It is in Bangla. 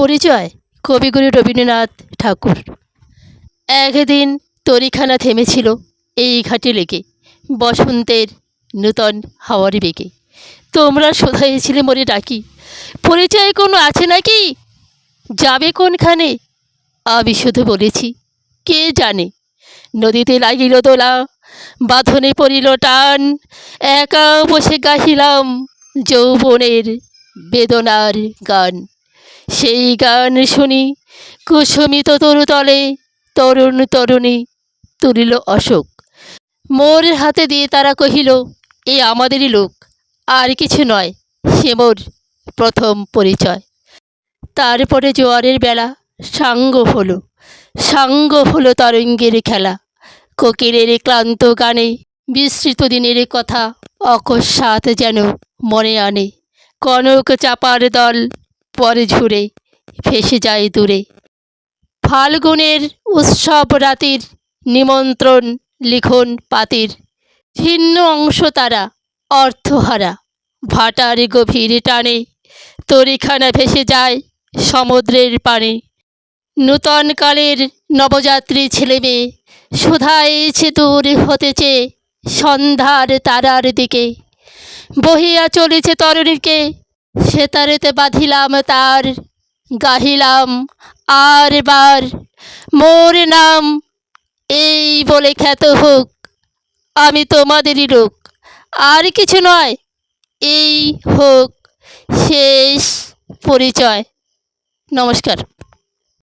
পরিচয়? কবিগুরু রবীন্দ্রনাথ ঠাকুর। একদিন তরিখানা থেমেছিল এই ঘাটে লেগে, বসন্তের নূতন হাওয়ার বেগে। তোমরা শোধাইছিলে মরে ডাকি, পরিচয় কোনো আছে নাকি? যাবে কোনখানে? আমি শুধু বলেছি, কে জানে? নদীতে লাগিল দোলা, বাঁধনে পড়িল টান, একা বসে গাহিলাম যৌবনের বেদনার গান। সেই গান শুনি, কুসুমিত তরুতলে তরুণ তরুণী তুলিল অশোক। মোর হাতে দিয়ে তারা কহিল, এ আমাদেরই লোক, আর কিছু নয়, সে মোর প্রথম পরিচয়। তারপরে জোয়ারের বেলা সাঙ্গ হলো সাঙ্গ হলো তরঙ্গের খেলা। কোকিলের ক্লান্ত গানে বিস্মৃত দিনের কথা অকস্মাৎ যেন মনে আনে। কনক চাপার দল পরে ঝুরে ভেসে যায় দূরে। ফাল্গুনের উৎসব রাতির নিমন্ত্রণ লিখন পাতির। ছিন্ন অংশ তারা অর্থহারা। ভাটার গভীর টানে তরিখানা ভেসে যায় সমুদ্রের পানে। নূতন কালের নবযাত্রী ছেলে মেয়ে শুধাইছে দূর হতেছে সন্ধ্যার তারার দিকে। বহিয়া চলেছে তরুণীকে সেতারেতে বাঁধিলাম, তার গাহিলাম আর বার মোর নাম এই বলে খ্যাত হোক, আমি তোমাদেরই লোক। আর কিছু নয়, এই হোক, শেষ পরিচয়। নমস্কার।